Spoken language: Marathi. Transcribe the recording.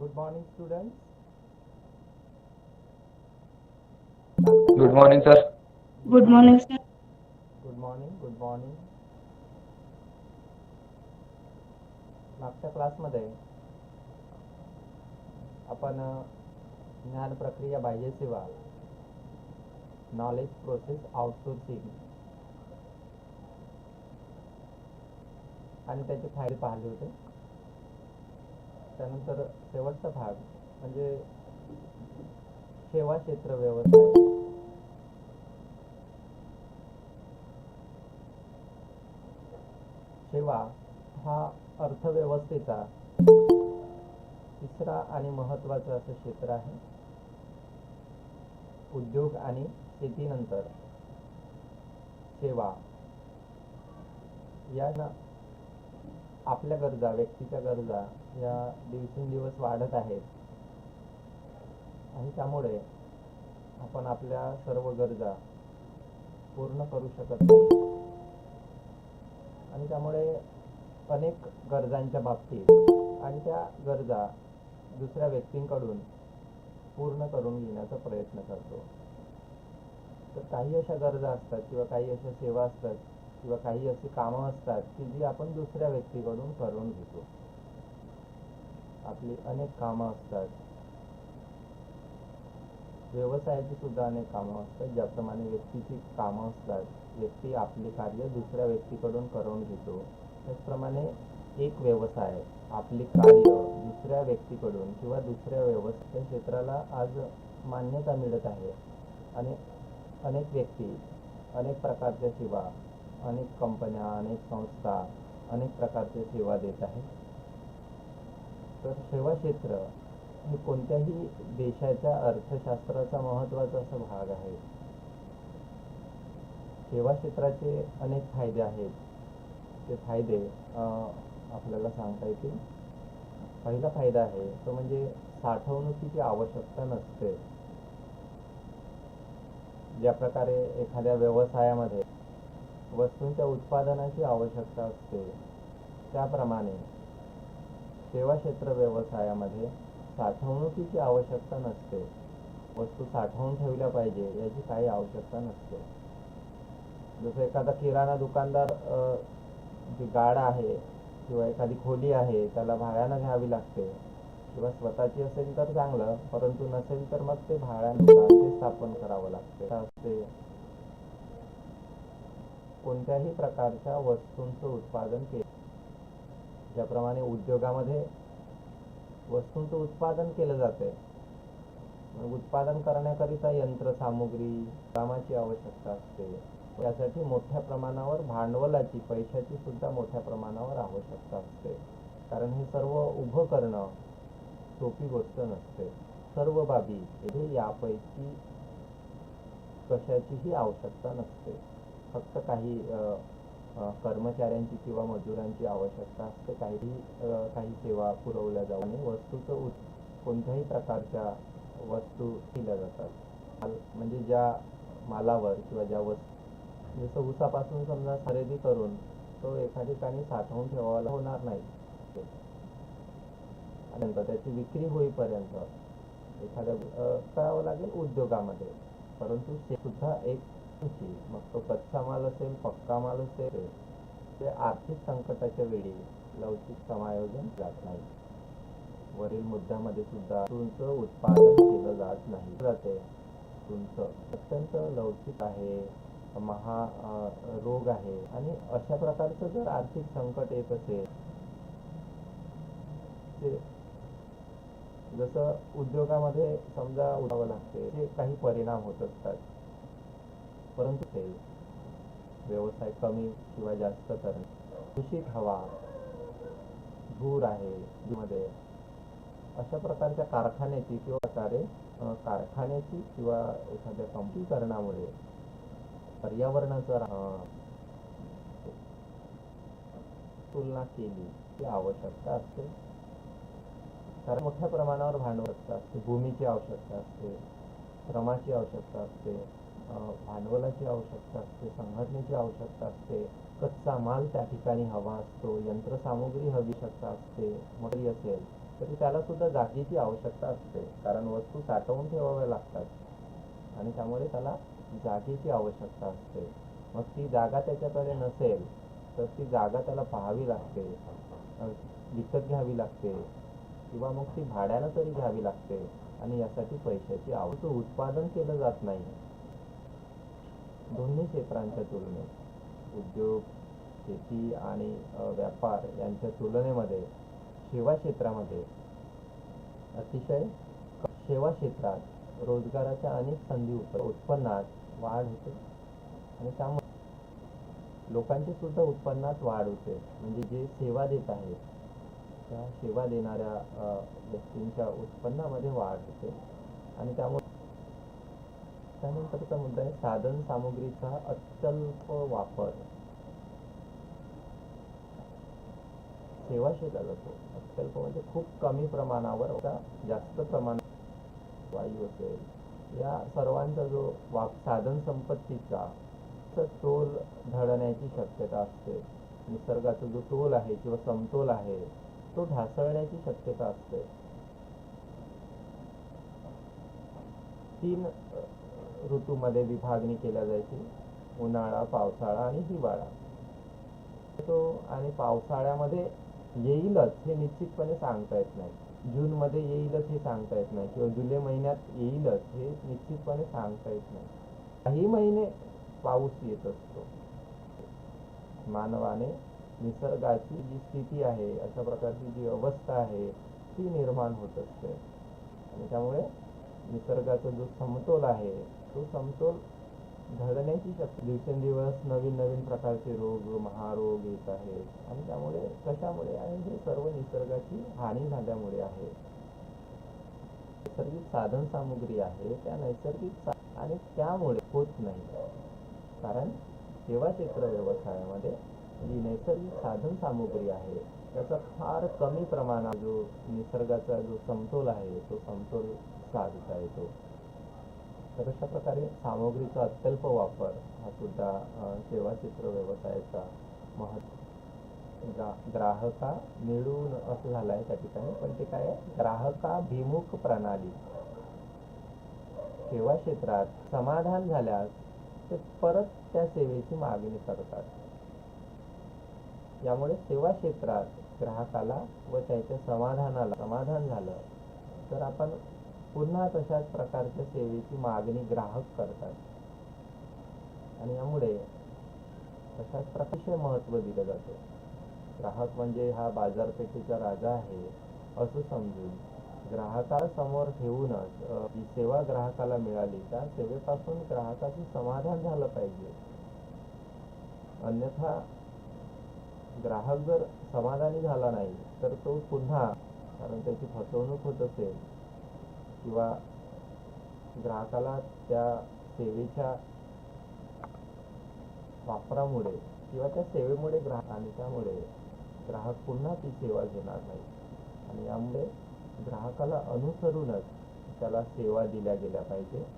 Good morning, students. Good morning sir good morning sir Good morning, good morning. मागच्या क्लासमध्ये आपण ज्ञान प्रक्रिया बाह्य सेवा नॉलेज प्रोसेस आउटसोर्सिंग आणि त्याचे फायदे पाहिले होते त्यानंतर शेवटचा भाग म्हणजे सेवा क्षेत्र व्यवसाय. सेवा हा अर्थव्यवस्थेचा तिसरा आणि महत्त्वाचं असं क्षेत्र आहे. उद्योग आणि शेतीनंतर सेवा या आपल्या गरजा व्यक्तीच्या गरजा या दिवसेंदिवस वाढत आहेत. आणि त्यामुळे आपण आपल्या सर्व गरजा पूर्ण करू शकत नाही. आणि त्यामुळे अनेक गरजांच्या बाबतीत आणि त्या गरजा दुसऱ्या व्यक्तींकडून पूर्ण करून घेण्याचा प्रयत्न करतो. तर काही अशा गरजा असतात किंवा काही अशा सेवा असतात किंवा काही अशी कामं असतात की जी आपण दुसऱ्या व्यक्तीकडून करून घेतो. आपली अनेक कामं असतात. व्यवसायाची सुद्धा अनेक कामं असतात. ज्याप्रमाणे व्यक्तीची कामं असतात व्यक्ती आपले कार्य दुसऱ्या व्यक्तीकडून करून घेतो. त्याचप्रमाणे एक व्यवसाय आपले कार्य दुसऱ्या व्यक्तीकडून किंवा दुसऱ्या व्यवसाय क्षेत्राला आज मान्यता मिळत आहे. आणि अनेक व्यक्ती अनेक प्रकारच्या सेवा अनेक कंपन्या अनेक संस्था अनेक प्रकारच्या सेवा देत आहेत. तर सेवा क्षेत्र हे कोणत्याही देशाच्या अर्थशास्त्राचा महत्त्वाचा असा भाग आहे. सेवा क्षेत्राचे अनेक फायदे आहेत. ते फायदे आपल्याला सांगता येतील. पहिला फायदा आहे तो म्हणजे साठवणुकीची आवश्यकता नसते. ज्या प्रकारे एखाद्या व्यवसायामध्ये वस्तूंच्या उत्पादनाची आवश्यकता असते. त्याप्रमाणे सेवा क्षेत्र व्यवसायामध्ये साठवणुकीची आवश्यकता नसते. वस्तू साठवून ठेवल्या पाहिजे याची काही आवश्यकता नसते. जसं एखादा किराणा दुकानदार जी गाड आहे किंवा एखादी खोली आहे त्याला भाड्यानं घ्यावी लागते. किंवा स्वतःची असेल तर चांगलं परंतु नसेल तर मग ते भाड्यानं स्थापन करावं लागते. असते. कोणत्याही प्रकारच्या वस्तूंचं उत्पादन केलं. ज्याप्रमाणे उद्योगामध्ये वस्तूंचं उत्पादन केलं जाते उत्पादन करण्याकरिता यंत्रसामुग्री कामाची आवश्यकता असते. यासाठी मोठ्या प्रमाणावर भांडवलाची पैशाची सुद्धा मोठ्या प्रमाणावर आवश्यकता असते. कारण हे सर्व उभं करणं सोपी गोष्ट नसते. सर्व बाबी हे यापैकी कशाचीही आवश्यकता नसते. फक्त काही कर्मचाऱ्यांची किंवा मजुरांची आवश्यकता असते काही काही सेवा पुरवल्या जाऊ आणि वस्तूचं उत् कोणत्याही प्रकारच्या वस्तू दिल्या जातात. माल- म्हणजे ज्या मालावर किंवा ज्या वस्तू म्हणजे जसं ऊसापासून समजा खरेदी करून तो एका ठिकाणी साठवून ठेवायला होणार नाही. त्याची विक्री होईपर्यंत एखाद्या करावं लागेल उद्योगामध्ये. परंतु सुद्धा एक मग तो कच्चा माल असेल पक्का माल असेल ते आर्थिक संकटाच्या वेळी लवचिक समायोजन जात नाही. वरील मुद्द्यामध्ये सुद्धा तुमचं उत्पादन केलं जात नाही. जाते. तुमचं अत्यंत लवचिक आहे महा रोग आहे आणि अशा प्रकारचं जर आर्थिक संकट येत असेल ते जसं उद्योगामध्ये समजा उठावं लागते ते काही परिणाम होत असतात परंतु ते व्यवसाय कमी किंवा जास्त करणे. दूषित हवा धूर आहे मध्ये अशा प्रकारच्या कारखान्याची किंवा प्रकारे कारखान्याची किंवा एखाद्या कंपनीकरणामुळे पर्यावरणाचा तुलना केली ती आवश्यकता असते. कारण मोठ्या प्रमाणावर भांडवल असते भूमीची आवश्यकता असते श्रमाची आवश्यकता असते. भांडवलाची आवश्यकता असते संघटनेची आवश्यकता असते कच्चा माल त्या ठिकाणी हवा असतो यंत्रसामुग्री हवी शकता असते मटेरियल असेल तरी त्याला सुद्धा जागेची आवश्यकता असते कारण वस्तू साठवून ठेवाव्या लागतात. आणि त्यामुळे त्याला जागेची आवश्यकता असते. मग ती जागा त्याच्याकडे नसेल तर ती जागा त्याला पाहावी लागते विकत घ्यावी लागते किंवा मग ती भाड्यानं तरी घ्यावी लागते. आणि यासाठी पैशाची आवश्यक उत्पादन केलं जात नाही. दोन्ही क्षेत्रांच्या तुलनेत उद्योग शेती आणि व्यापार यांच्या तुलनेमध्ये सेवा क्षेत्रामध्ये अतिशय सेवा क्षेत्रात रोजगाराच्या अनेक संधी उप उत्पन्नात वाढ होते. आणि त्यामुळे लोकांची सुद्धा उत्पन्नात वाढ होते. म्हणजे जे सेवा देत आहेत त्या सेवा देणाऱ्या व्यक्तींच्या उत्पन्नामध्ये वाढ होते. आणि त्यामुळे त्यानंतरचा मुद्दा आहे साधन सामुग्रीचा अत्यल्प वापर. सेवा क्षेत्रात जातो अत्यल्प म्हणजे खूप कमी प्रमाणावर जास्त प्रमाण वायू असेल. या सर्वांचा जो वाप साधन संपत्तीचा तोल धडण्याची शक्यता असते. निसर्गाचा जो तोल आहे किंवा समतोल आहे तो ढासळण्याची शक्यता असते. तीन ऋतूमध्ये विभागणी केल्या जायची. उन्हाळा पावसाळा आणि हिवाळा. तो आणि पावसाळ्यामध्ये येईलच हे निश्चितपणे सांगता येत नाही. जून मध्ये येईलच हे सांगता येत नाही किंवा जुलै महिन्यात येईलच हे निश्चितपणे सांगता येत नाही. काही महिने पाऊस येत असतो. मानवाने निसर्गाची जी स्थिती आहे अशा प्रकारची जी अवस्था आहे ती निर्माण होत असते. आणि त्यामुळे निसर्गाचा जो समतोल आहे तो समतोल घडण्याची शक्ती. दिवसेंदिवस नवीन नवीन प्रकारचे रोग महारोग येत आहेत. आणि त्यामुळे कशामुळे? आणि हे सर्व निसर्गाची हानी झाल्यामुळे आहे. नैसर्गिक साधन सामुग्री आहे. त्या नैसर्गिक आणि त्यामुळे होत नाही. कारण सेवा क्षेत्र व्यवसायामध्ये जी नैसर्गिक साधन सामुग्री आहे त्याचा फार कमी प्रमाणात जो निसर्गाचा जो समतोल आहे तो समतोल साधता येतो. तर अशा प्रकारे सामग्रीचा अत्यल्प वापर हा सुद्धा सेवा क्षेत्र व्यवसायाचा महत्त्व ग्रा ग्राहका मिळून असं झालं आहे त्या ठिकाणी पण ते काय ग्राहकाभिमुख प्रणाली. सेवा क्षेत्रात समाधान झाल्यास ते परत त्या सेवेची मागणी करतात. यामुळे सेवा क्षेत्रात ग्राहकाला व त्याच्या समाधानाला समाधान झालं. तर आपण पुन्हा तशाच प्रकारच्या सेवेची मागणी ग्राहक करतात. आणि यामुळे तशाच प्रकारचे महत्त्व दिलं जातं. ग्राहक म्हणजे हा बाजारपेठेचा राजा आहे असं समजून ग्राहकासमोर ठेवूनच जी सेवा ग्राहकाला मिळाली त्या सेवेपासून ग्राहकाचं समाधान झालं पाहिजे. अन्यथा ग्राहक जर समाधानी झाला नाही तर तो पुन्हा कारण त्याची फसवणूक होत असेल किंवा ग्राहकाला त्या सेवेच्या वापरामुळे किंवा त्या सेवेमुळे ग्राहक आणि त्यामुळे ग्राहक पुन्हा ती सेवा घेणार नाही. आणि यामुळे ग्राहकाला अनुसरूनच त्याला सेवा दिल्या गेल्या पाहिजे.